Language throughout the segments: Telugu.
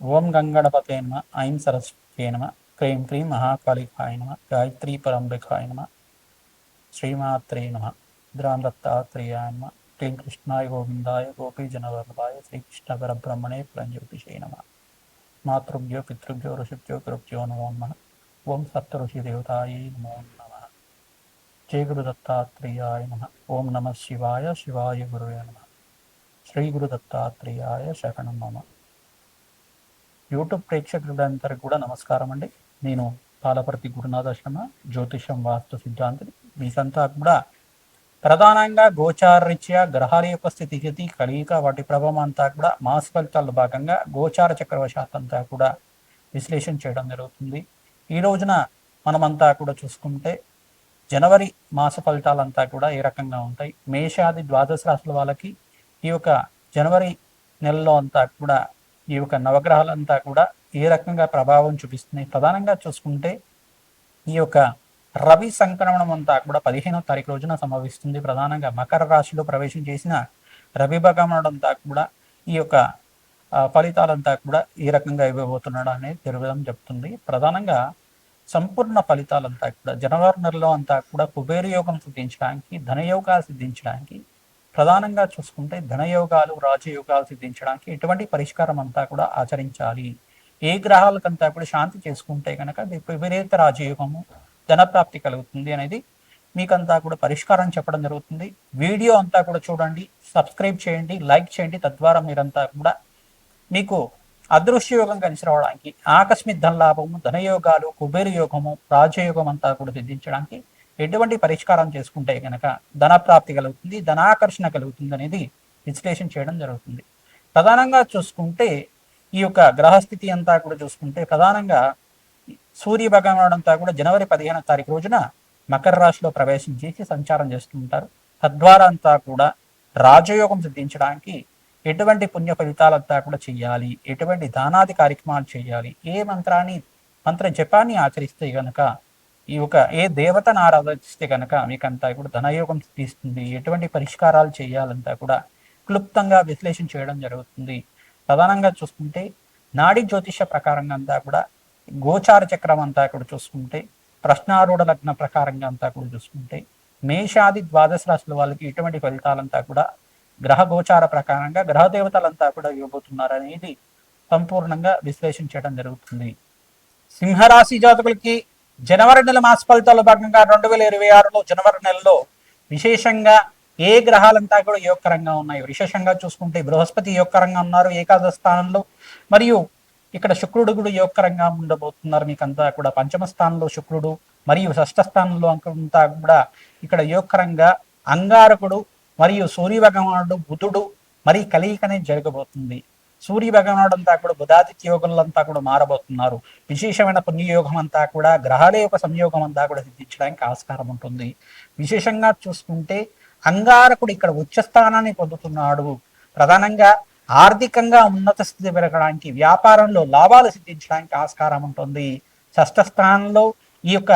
ఓం గంగణపతే నమ ఐం సరస్వతే నమ క్రీం క్రీం మహాకాళికాయ నమ గాయత్రీ పరంబికాయ నమ శ్రీమాత్రే నమ ద్రాం దత్తాత్రేయాయ నమ క్లీం కృష్ణాయ గోవిందాయ గోపీజనవల్లభాయ శ్రీకృష్ణ పరబ్రహ్మణే పురంజ్యోతిషే నమ. మాతృభ్యో పితృభ్యో ఋషిభ్యో కృభ్యో నమో నమ. ఓం సప్త ఋషి దేవతాయ నమో నమ. జయ గురు దత్తాత్రేయాయ నమ. ఓం నమ శివాయ శివాయ గురువే నమ. శ్రీ గురు దత్తాత్రేయాయ శరణం నమ యూట్యూబ్ ప్రేక్షకులందరికీ కూడా నమస్కారం అండి. నేను పాలపర్తి గురునాథాశ్రమ జ్యోతిషం వాస్తు సిద్ధాంతిని. మీకంతా కూడా ప్రధానంగా గోచారరీత్యా గ్రహాల యొక్క స్థితిగతి కలియిక వాటి ప్రభావం అంతా కూడా మాస ఫలితాల్లో భాగంగా గోచార చక్రవశాత్ అంతా కూడా విశ్లేషణ చేయడం జరుగుతుంది. ఈ రోజున మనమంతా కూడా చూసుకుంటే జనవరి మాస ఫలితాలంతా కూడా ఏ రకంగా ఉంటాయి? మేషాది ద్వాదశ రాశుల వాళ్ళకి ఈ యొక్క జనవరి నెలలో అంతా కూడా ఈ యొక్క నవగ్రహాలంతా కూడా ఏ రకంగా ప్రభావం చూపిస్తున్నాయి? ప్రధానంగా చూసుకుంటే ఈ యొక్క రవి సంక్రమణం అంతా కూడా పదిహేనో తారీఖు రోజున సంభవిస్తుంది. ప్రధానంగా మకర రాశిలో ప్రవేశం చేసిన రవి భగవానుడు కూడా ఈ యొక్క ఫలితాలంతా కూడా ఏ రకంగా ఇవ్వబోతున్నాడు అనేది తెలుగుదం చెప్తుంది. ప్రధానంగా సంపూర్ణ ఫలితాలంతా కూడా జనవరి నెలలో అంతా కూడా కుబేర యోగం సిద్ధించడానికి ధనయోగా సిద్ధించడానికి ప్రధానంగా చూసుకుంటే ధనయోగాలు రాజయోగాలు సిద్ధించడానికి ఎటువంటి పరిష్కారం అంతా కూడా ఆచరించాలి. ఏ గ్రహాలకంతా కూడా శాంతి చేసుకుంటే కనుక విపరీత రాజయోగము ధనప్రాప్తి కలుగుతుంది అనేది మీకంతా కూడా పరిష్కారం చెప్పడం జరుగుతుంది. వీడియో అంతా కూడా చూడండి సబ్స్క్రైబ్ చేయండి లైక్ చేయండి. తద్వారా మీరంతా కూడా మీకు అదృశ్య యోగం కలిసి రావడానికి ఆకస్మిక ధనలాభము ధనయోగాలు కుబేర యోగము రాజయోగం అంతా కూడా సిద్ధించడానికి ఎటువంటి పరిష్కారం చేసుకుంటే కనుక ధన ప్రాప్తి కలుగుతుంది ధనాకర్షణ కలుగుతుంది అనేది విశ్లేషణ చేయడం జరుగుతుంది. ప్రధానంగా చూసుకుంటే ఈ యొక్క గ్రహస్థితి అంతా కూడా చూసుకుంటే ప్రధానంగా సూర్య భగవానుడు అంతా కూడా జనవరి పదిహేనో తారీఖు రోజున మకర రాశిలో ప్రవేశం చేసి సంచారం చేస్తుంటారు తద్వారా అంతా కూడా రాజయోగం సిద్ధించడానికి ఎటువంటి పుణ్య ఫలితాలంతా కూడా చేయాలి ఎటువంటి దానాది కార్యక్రమాలు చేయాలి ఏ మంత్రాన్ని మంత్ర జపాన్ని ఆచరిస్తే కనుక ఈ ఒక ఏ దేవతను ఆరాధిస్తే కనుక మీకంతా కూడా ధనయోగం సిద్ధిస్తుంది ఎటువంటి పరిష్కారాలు చేయాలంతా కూడా క్లుప్తంగా విశ్లేషణ చేయడం జరుగుతుంది. ప్రధానంగా చూసుకుంటే నాడి జ్యోతిష ప్రకారంగా అంతా కూడా గోచార చక్రం అంతా కూడా చూసుకుంటే ప్రశ్నారూఢ లగ్న ప్రకారంగా అంతా కూడా చూసుకుంటే మేషాది ద్వాదశ రాశుల వాళ్ళకి ఎటువంటి ఫలితాలంతా కూడా గ్రహ గోచార ప్రకారంగా గ్రహ దేవతలంతా కూడా ఇవ్వబోతున్నారు అనేది సంపూర్ణంగా విశ్లేషణ చేయడం జరుగుతుంది. సింహరాశి జాతకులకి జనవరి నెల మాస ఫలితాల్లో భాగంగా రెండు వేల ఇరవై ఆరులో జనవరి నెలలో విశేషంగా ఏ గ్రహాలంతా కూడా యోగకరంగా ఉన్నాయి. విశేషంగా చూసుకుంటే బృహస్పతి యోగకరంగా ఉన్నారు. ఏకాదశ స్థానంలో మరియు ఇక్కడ శుక్రుడు కూడా యోగకరంగా ఉండబోతున్నారు. మీకు అంతా కూడా పంచమ స్థానంలో శుక్రుడు మరియు షష్ఠ స్థానంలో అంతా కూడా ఇక్కడ యోగకరంగా అంగారకుడు మరియు సూర్య భగవానుడు బుధుడు మరి కలయికనే జరగబోతుంది. సూర్య భగవానుడంతా కూడా బుధాదిత్య యోగులంతా కూడా మారబోతున్నారు. విశేషమైన పుణ్యయోగం అంతా కూడా గ్రహాల యొక్క సంయోగం అంతా కూడా సిద్ధించడానికి ఆస్కారం ఉంటుంది. విశేషంగా చూసుకుంటే అంగారకుడు ఇక్కడ ఉచ్చ స్థానాన్ని పొందుతున్నాడు. ప్రధానంగా ఆర్థికంగా ఉన్నత స్థితి పెరగడానికి వ్యాపారంలో లాభాలు సిద్ధించడానికి ఆస్కారం ఉంటుంది. షష్ఠ స్థానంలో ఈ యొక్క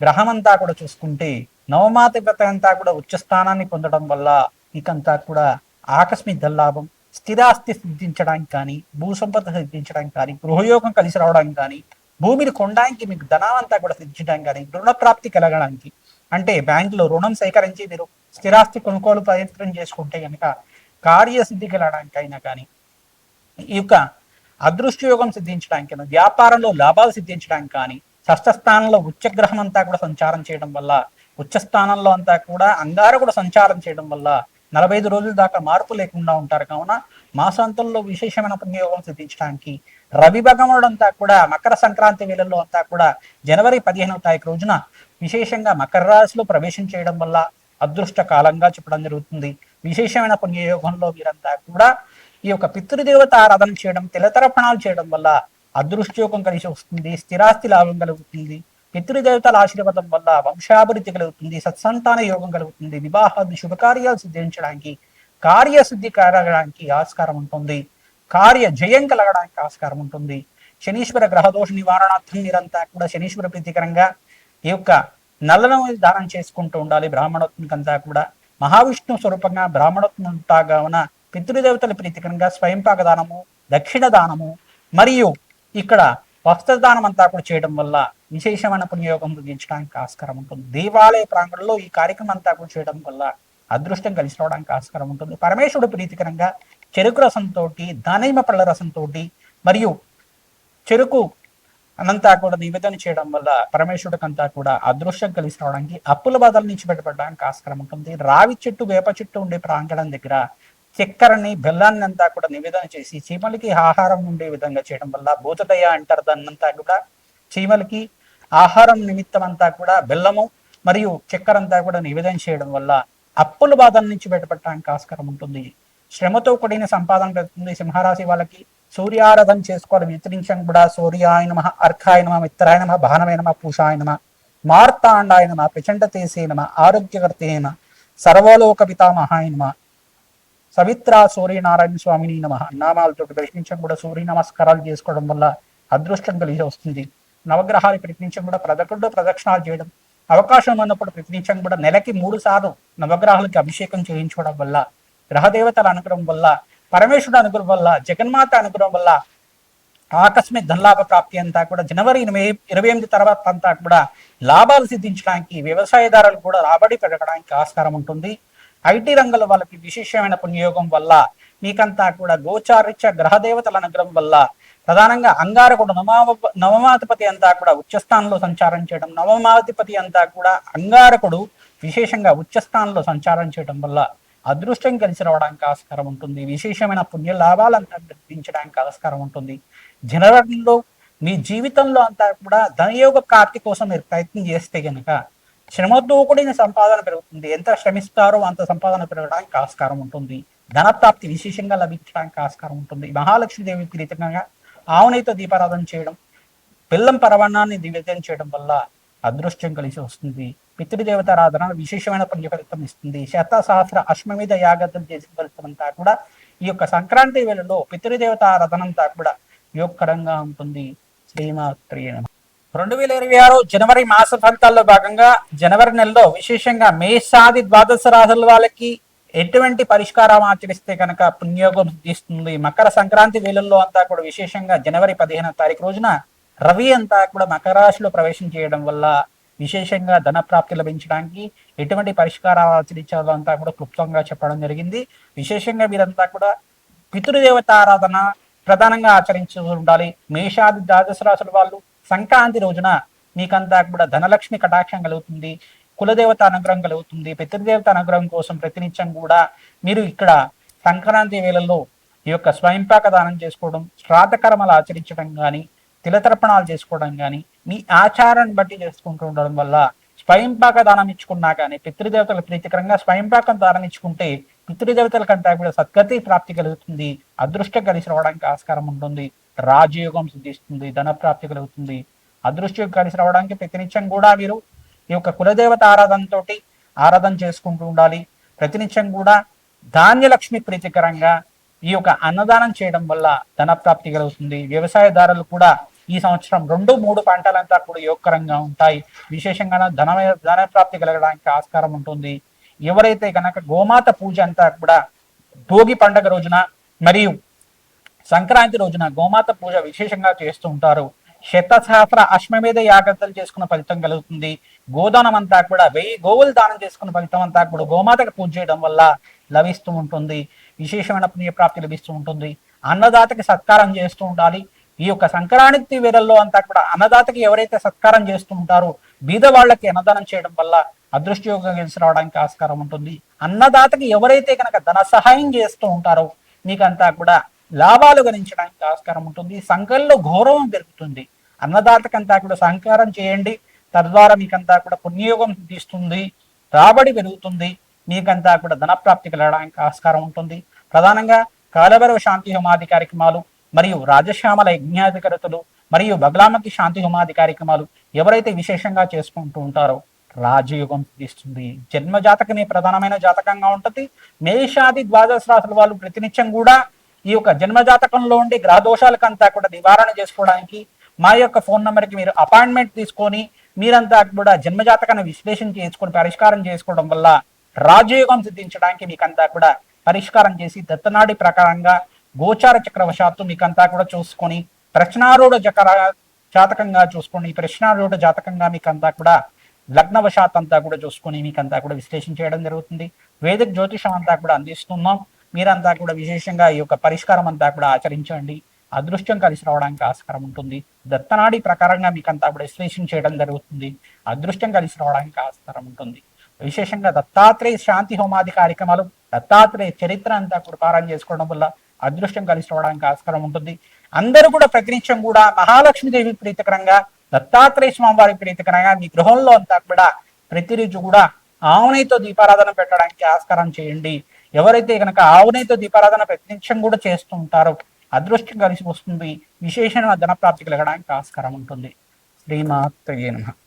గ్రహం అంతా కూడా చూసుకుంటే నవమాతిపత అంతా కూడా ఉచ్చ స్థానాన్ని పొందడం వల్ల మీకంతా కూడా ఆకస్మిక లాభం స్థిరాస్తి సిద్ధించడానికి కానీ భూ సంపద సిద్ధించడానికి కానీ గృహయోగం కలిసి రావడానికి కానీ భూమిని కొనడానికి మీకు ధనాలంతా కూడా సిద్ధించడానికి కానీ రుణ ప్రాప్తి కలగడానికి. అంటే బ్యాంకులో రుణం సేకరించి మీరు స్థిరాస్తి కొనుగోలు ప్రయత్నం చేసుకుంటే కనుక కార్యసిద్ధి కలగడానికి అయినా కానీ ఈ యొక్క అదృష్టయోగం సిద్ధించడానికి కానీ, వ్యాపారంలో లాభాలు సిద్ధించడానికి కానీ షష్టస్థానంలో ఉచ్చగ్రహం అంతా కూడా సంచారం చేయడం వల్ల ఉచ్చస్థానంలో అంతా కూడా అంగారకుడు సంచారం చేయడం వల్ల నలభై ఐదు రోజుల దాకా మార్పు లేకుండా ఉంటారు. కావున మాసాంతంలో విశేషమైన పుణ్యయోగం సిద్ధించడానికి రవి భగవానుడు అంతా కూడా మకర సంక్రాంతి వేళల్లో అంతా కూడా జనవరి పదిహేనవ తారీఖు రోజున విశేషంగా మకర రాశిలో ప్రవేశం చేయడం వల్ల అదృష్ట కాలంగా చెప్పడం జరుగుతుంది. విశేషమైన పుణ్యయోగంలో వీరంతా కూడా ఈ యొక్క పితృదేవత ఆరాధన చేయడం తిలతర్పణాలు చేయడం వల్ల అదృష్టయోగం కలిసి వస్తుంది స్థిరాస్తి లాభం కలుగుతుంది. పితృదేవతల ఆశీర్వాదం వల్ల వంశాభివృద్ధి కలుగుతుంది సత్సంతాన యోగం కలుగుతుంది వివాహాది శుభకార్యాలు సిద్ధించడానికి కార్యసిద్ధి కలగడానికి ఆస్కారం ఉంటుంది కార్య జయం కలగడానికి ఆస్కారం ఉంటుంది. శనీశ్వర గ్రహదోష నివారణార్థం మీరంతా కూడా శనీశ్వర ప్రీతికరంగా ఈ యొక్క నల్లను దానం చేసుకుంటూ ఉండాలి. బ్రాహ్మణోత్మకంతా కూడా మహావిష్ణు స్వరూపంగా బ్రాహ్మణోత్మ ఉంటాగావున పితృదేవతల ప్రీతికరంగా స్వయంపాక దానము దక్షిణ దానము మరియు ఇక్కడ వస్త్రదానం అంతా కూడా చేయడం వల్ల విశేషమైన పుణ్యయోగం పొందించడానికి ఆస్కారం ఉంటుంది. దేవాలయ ప్రాంగణంలో ఈ కార్యక్రమం అంతా కూడా చేయడం వల్ల అదృష్టం కలిసి రావడానికి ఆస్కారం ఉంటుంది. పరమేశ్వరుడు ప్రీతికరంగా చెరుకు రసంతో దానిమ్మ పళ్ళ రసంతో మరియు చెరుకు అనంతా కూడా నివేదన చేయడం వల్ల పరమేశ్వరుడికి అంతా కూడా అదృష్టం కలిసి రావడానికి అప్పుల బాధల నుంచి బయటపడడానికి ఆస్కారం ఉంటుంది. రావి చెట్టు వేప చెట్టు ఉండే ప్రాంగణం దగ్గర చక్కెరని బెల్లాన్ని అంతా కూడా నివేదన చేసి చీమలకి ఆహారం ఉండే విధంగా చేయడం వల్ల భూతదయ అంటారు. దాన్నంతా కూడా చీమలకి ఆహారం నిమిత్తం అంతా కూడా బెల్లము మరియు చక్కెర అంతా కూడా నివేదన చేయడం వల్ల అప్పుల బాధల నుంచి బయటపడటానికి ఆస్కారం ఉంటుంది. శ్రమతో కూడిన సంపాదన పెడుతుంది సింహరాశి వాళ్ళకి సూర్యారాధన చేసుకోవాలి వ్యతిరించడం కూడా. సూర్యాయనమ అర్ఖాయనమ మిత్రాయనమ భానమైనమ పూషాయనమ మార్తాండాయనమ ప్రచండ తేసేనమ సర్వలోక పితామహాయనమ సవిత్ర సూర్యనారాయణ స్వామిని నమ నామాలతో ప్రశ్నించడం కూడా సూర్య నమస్కారాలు చేసుకోవడం వల్ల అదృష్టం కలిసి వస్తుంది. నవగ్రహాలు ప్రయత్నించడం కూడా ప్రదకుడు ప్రదక్షిణాలు చేయడం అవకాశం ఉన్నప్పుడు ప్రయత్నించడం కూడా నెలకి మూడు సార్లు నవగ్రహాలకి అభిషేకం చేయించుకోవడం వల్ల గ్రహదేవతల అనుగ్రహం వల్ల పరమేశ్వరుడు అనుగ్రహం వల్ల జగన్మాత అనుగ్రహం వల్ల ఆకస్మిక ధనలాభ ప్రాప్తి అంతా కూడా జనవరి ఇరవై ఇరవై ఎనిమిది తర్వాత అంతా కూడా లాభాలు సిద్ధించడానికి వ్యవసాయదారులు కూడా రాబడి పెరగడానికి ఆస్కారం ఉంటుంది. ఐటీ రంగంలో వాళ్ళకి విశేషమైన పునియోగం వల్ల మీకంతా కూడా గోచారిత్య గ్రహదేవతల అనుగ్రహం వల్ల ప్రధానంగా అంగారకుడు నవమ నవమాధిపతి అంతా కూడా ఉచ్చస్థానంలో సంచారం చేయడం నవమాధిపతి అంతా కూడా అంగారకుడు విశేషంగా ఉచ్చస్థానంలో సంచారం చేయడం వల్ల అదృష్టం కలిసి రావడానికి ఆస్కారం ఉంటుంది. విశేషమైన పుణ్య లాభాలంతా గ్రహించడానికి ఆస్కారం ఉంటుంది. జనవరిలో మీ జీవితంలో అంతా కూడా ధనయోగ ప్రాప్తి కోసం మీరు ప్రయత్నం చేస్తే కనుక శ్రమతో కూడిన సంపాదన పెరుగుతుంది. ఎంత శ్రమిస్తారో అంత సంపాదన పెరగడానికి ఆస్కారం ఉంటుంది. ధనప్రాప్తి విశేషంగా లభించడానికి ఆస్కారం ఉంటుంది. మహాలక్ష్మీదేవి ప్రీతంగా ఆవునైతో దీపారాధన చేయడం పిల్లం పరవణాన్ని నివేదన చేయడం వల్ల అదృష్టం కలిసి వస్తుంది. పితృదేవత ఆరాధన విశేషమైన పుణ్యఫలితం ఇస్తుంది. శత సహస్ర అశ్వమేధ యాగతం చేసిన ఫలితం అంతా కూడా ఈ యొక్క సంక్రాంతి వేళలో పితృదేవత ఆరాధన అంతా కూడా యోగకరంగా ఉంటుంది. శ్రీమాత్రి రెండు వేల ఇరవై ఆరు జనవరి మాస ఫలితాల్లో భాగంగా జనవరి నెలలో విశేషంగా మేషాది ద్వాదశ రాశుల వాళ్ళకి ఎటువంటి పరిష్కారం ఆచరిస్తే కనుక పుణ్యోగం సిద్ధిస్తుంది? మకర సంక్రాంతి వేళల్లో అంతా కూడా విశేషంగా జనవరి పదిహేనవ తారీఖు రోజున రవి అంతా కూడా మకర రాశిలో ప్రవేశం చేయడం వల్ల విశేషంగా ధన ప్రాప్తి లభించడానికి ఎటువంటి పరిష్కారాలు ఆచరించాలో అంతా కూడా క్లుప్తంగా చెప్పడం జరిగింది. విశేషంగా మీరంతా కూడా పితృదేవత ఆరాధన ప్రధానంగా ఆచరించి ఉండాలి. మేషాది ద్వాదశ రాశుల వాళ్ళు సంక్రాంతి రోజున మీకంతా కూడా ధనలక్ష్మి కటాక్షం కలుగుతుంది. కులదేవత అనుగ్రహం కలుగుతుంది. పితృదేవత అనుగ్రహం కోసం ప్రతినిత్యం కూడా మీరు ఇక్కడ సంక్రాంతి వేళల్లో ఈ యొక్క స్వయంపాక దానం చేసుకోవడం శ్రాద్ధకర్మలు ఆచరించడం కానీ తిలతర్పణాలు చేసుకోవడం కానీ మీ ఆచారాన్ని బట్టి చేసుకుంటూ ఉండడం వల్ల స్వయంపాక దానం ఇచ్చుకున్నా కానీ పితృదేవతల ప్రీతికరంగా స్వయంపాకం దానం ఇచ్చుకుంటే పితృదేవతల కంటే కూడా సద్గతి ప్రాప్తి కలుగుతుంది. అదృష్టం కలిసి రావడానికి ఆస్కారం ఉంటుంది. రాజయోగం సిద్ధిస్తుంది ధన ప్రాప్తి కలుగుతుంది. అదృష్టం కలిసి రావడానికి ప్రతినిత్యం కూడా మీరు ఈ యొక్క కులదేవత ఆరాధనతో ఆరాధన చేసుకుంటూ ఉండాలి. ప్రతినిత్యం కూడా ధాన్యలక్ష్మి ప్రీతికరంగా ఈ యొక్క అన్నదానం చేయడం వల్ల ధన ప్రాప్తి కలుగుతుంది వ్యవసాయదారులు కూడా ఈ సంవత్సరం రెండు మూడు పంటలంతా కూడా యోగకరంగా ఉంటాయి. విశేషంగా ధన ధన ప్రాప్తి కలగడానికి ఆస్కారం ఉంటుంది. ఎవరైతే కనుక గోమాత పూజ అంతా కూడా భోగి పండగ రోజున మరియు సంక్రాంతి రోజున గోమాత పూజ విశేషంగా చేస్తూ ఉంటారు. శతసహస్ర అశ్వమేధ యాగతలు చేసుకున్న ఫలితం కలుగుతుంది. గోదానం అంతా కూడా వెయ్యి గోవులు దానం చేసుకున్న ఫలితం అంతా కూడా గోమాతకు పూజ చేయడం వల్ల లభిస్తూ ఉంటుంది. విశేషమైన పుణ్యప్రాప్తి లభిస్తూ ఉంటుంది. అన్నదాతకి సత్కారం చేస్తూ ఉండాలి. ఈ యొక్క సంక్రాంతి వేళల్లో అంతా కూడా అన్నదాతకి ఎవరైతే సత్కారం చేస్తూ ఉంటారో బీద వాళ్ళకి అన్నదానం చేయడం వల్ల అదృష్టయోగం కలిసి రావడానికి ఆస్కారం ఉంటుంది. అన్నదాతకి ఎవరైతే కనుక ధన సహాయం చేస్తూ ఉంటారో మీకంతా కూడా లాభాలు గణించడానికి ఆస్కారం ఉంటుంది. సంఘంలో గౌరవం పెరుగుతుంది. అన్నదాతకంతా కూడా సహకారం చేయండి. తద్వారా మీకంతా కూడా పుణ్యయోగం తీస్తుంది. రాబడి పెరుగుతుంది. మీకంతా కూడా ధనప్రాప్తి కలగడానికి ఆస్కారం ఉంటుంది. ప్రధానంగా కాలభైరవ శాంతి హోమాది కార్యక్రమాలు మరియు రాజశ్యామల యజ్ఞాధికరతలు మరియు బగలామతి శాంతి హోమాది కార్యక్రమాలు ఎవరైతే విశేషంగా చేసుకుంటూ ఉంటారో రాజయోగం తీస్తుంది. జన్మ జాతకమే ప్రధానమైన జాతకంగా ఉంటుంది. మేషాది ద్వాదశ రాశుల వాళ్ళు ప్రతినిత్యం కూడా ఈ యొక్క జన్మ జాతకంలో ఉండే గ్రహదోషాలకంతా కూడా నివారణ చేసుకోవడానికి మా యొక్క ఫోన్ నెంబర్కి మీరు అపాయింట్మెంట్ తీసుకొని మీరంతా కూడా జన్మజాతకాన్ని విశ్లేషణ చేసుకొని పరిష్కారం చేసుకోవడం వల్ల రాజయోగం సిద్ధించడానికి మీకంతా కూడా పరిష్కారం చేసి దత్తనాడి ప్రకారంగా గోచార చక్రవశాత్తు మీకంతా కూడా చూసుకొని ప్రశ్నారూఢ చక్ర జాతకంగా చూసుకొని ప్రశ్నారూఢ జాతకంగా మీకంతా కూడా లగ్నవశాత్ అంతా కూడా చూసుకొని మీకంతా కూడా విశ్లేషణ చేయడం జరుగుతుంది. వేదిక జ్యోతిషం అంతా కూడా అందిస్తున్నాం. మీరంతా కూడా విశేషంగా ఈ యొక్క పరిష్కారం అంతా కూడా ఆచరించండి. అదృష్టం కలిసి రావడానికి ఆస్కారం ఉంటుంది. దత్తనాడి ప్రకారంగా మీకు అంతా కూడా విశ్లేషణ చేయడం జరుగుతుంది. అదృష్టం కలిసి రావడానికి ఆస్కారం ఉంటుంది. విశేషంగా దత్తాత్రేయ శాంతి హోమాది కార్యక్రమాలు దత్తాత్రేయ చరిత్ర అంతా కూడా పారాయణ చేసుకోవడం వల్ల అదృష్టం కలిసి రావడానికి ఆస్కారం ఉంటుంది. అందరూ కూడా ప్రతినిత్యం కూడా మహాలక్ష్మీదేవి ప్రీతికరంగా దత్తాత్రేయ స్వామి వారి ప్రీతికరంగా మీ గృహంలో అంతా కూడా ప్రతిరోజు కూడా ఆవునైతో దీపారాధన పెట్టడానికి ఆస్కారం చేయండి. ఎవరైతే కనుక ఆవునైతో దీపారాధన ప్రతినిత్యం కూడా చేస్తూ ఉంటారో అదృష్టం కలిసి వస్తుంది. విశేషమైన ధన ప్రాప్తి కలగడానికి ఆస్కారం ఉంటుంది. శ్రీమాత్రయే నమః.